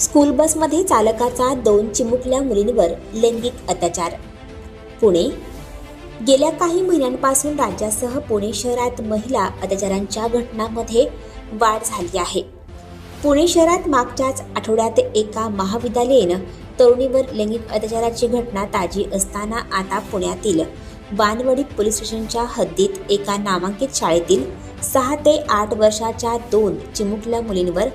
School बसमध्ये चालकाचा दोन चिमुकल्या मुलींवर लैंगिक अत्याचार. पुणे. गेल्या काही महिन्यांपासून राज्यासह पुणे शहरात महिला अत्याचारांच्या घटनांमध्ये वाढ झाली आहे. पुणे शहरात मागच्याच आठवड्यात एका महाविद्यालयीन तरुणीवर लैंगिक अत्याचाराची घटना ताजी असताना आता पुण्यातील बानवडी पोलीस स्टेशनच्या हद्दीत एका नामांकित शाळेतील सहा ते आठ वर्षाच्या दोन चिमुकल्या मुलींवर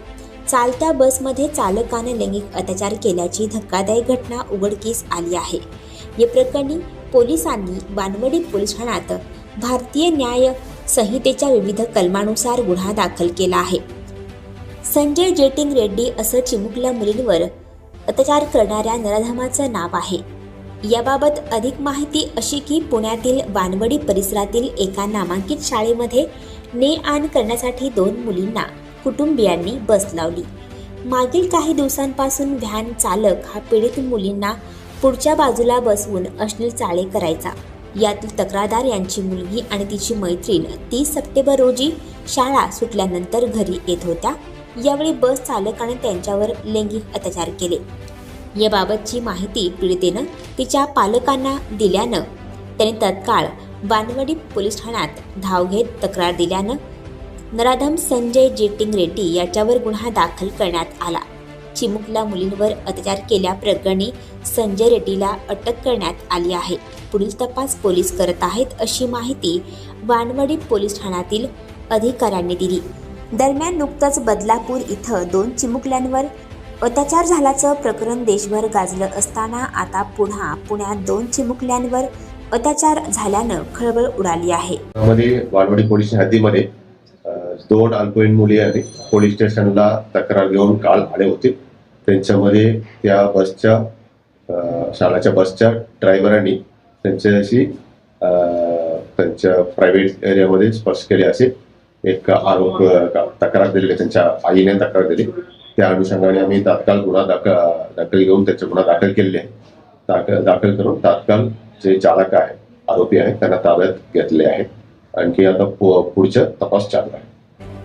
चालत्या बसमध्ये चालकाने लैंगिक अत्याचार केल्याची धक्कादायक घटना उघडकीस आली आहे. या प्रकरणी पोलिसांनी बानवडी पोलीस ठाण्यात भारतीय न्याय संहितेच्या विविध कलमानुसार गुन्हा दाखल केला आहे. संजय जेटिंग रेड्डी असं चिमुकल्या मुलींवर अत्याचार करणाऱ्या नराधमाचं नाव आहे. याबाबत अधिक माहिती अशी की पुण्यातील बानवडी परिसरातील एका नामांकित शाळेमध्ये ने आण करण्यासाठी दोन मुलींना कुटुंबियांनी बस लावली. मागील काही दिवसांपासून व्हॅन चालक हा पीडित मुलींना पुढच्या बाजूला बसवून अश्लील चाळे करायचा. यातील तक्रारदार यांची मुलगी आणि तिची मैत्रीण तीस सप्टेंबर रोजी शाळा सुटल्यानंतर घरी येत होत्या. यावेळी बस चालकाने त्यांच्यावर लैंगिक अत्याचार केले. याबाबतची माहिती पीडितेनं तिच्या पालकांना दिल्यानं त्याने तत्काळ बानवडी पोलीस ठाण्यात धाव घेत तक्रार दिल्यानं नराधम संजय जेटिंग रेड्डी याच्यावर गुन्हा दाखल करण्यात आला. चिमुकला मुलींवर अत्याचार केल्याप्रकरणी संजय रेड्डीला अटक करण्यात आली आहे. पुढील तपास पोलीस करत आहेत अशी माहिती वानवडी पोलीस ठाण्यातील अधिकाऱ्यांनी दिली. दरम्यान नुकतंच बदलापूर इथं दोन चिमुकल्यांवर अत्याचार झाल्याचं प्रकरण देशभर गाजलं असताना आता पुन्हा पुण्यात दोन चिमुकल्यांवर अत्याचार झाल्यानं खळबळ उडाली आहे. वानवडी पोलीस हद्दीमध्ये दोन अल्पवयीन मुली आणि पोलीस स्टेशनला तक्रार घेऊन काल आले होते. त्यांच्यामध्ये त्या बसच्या शाळाच्या बसच्या ड्रायव्हरांनी त्यांच्याशी त्यांच्या प्रायव्हेट एरियामध्ये स्पर्श केले असे. एक आरोप तक्रार दिलेली त्यांच्या आईने तक्रार दिली. त्या अनुषंगाने आम्ही तात्काळ गुन्हा दाखल दाखल घेऊन त्याचे गुन्हा दाखल केलेले आहे. दाखल दाखल करून तात्काळ जे चालक आहे आरोपी आहेत त्यांना ताब्यात घेतले आहे. आणखी आता पु- पुढचा तपास चालू आहे.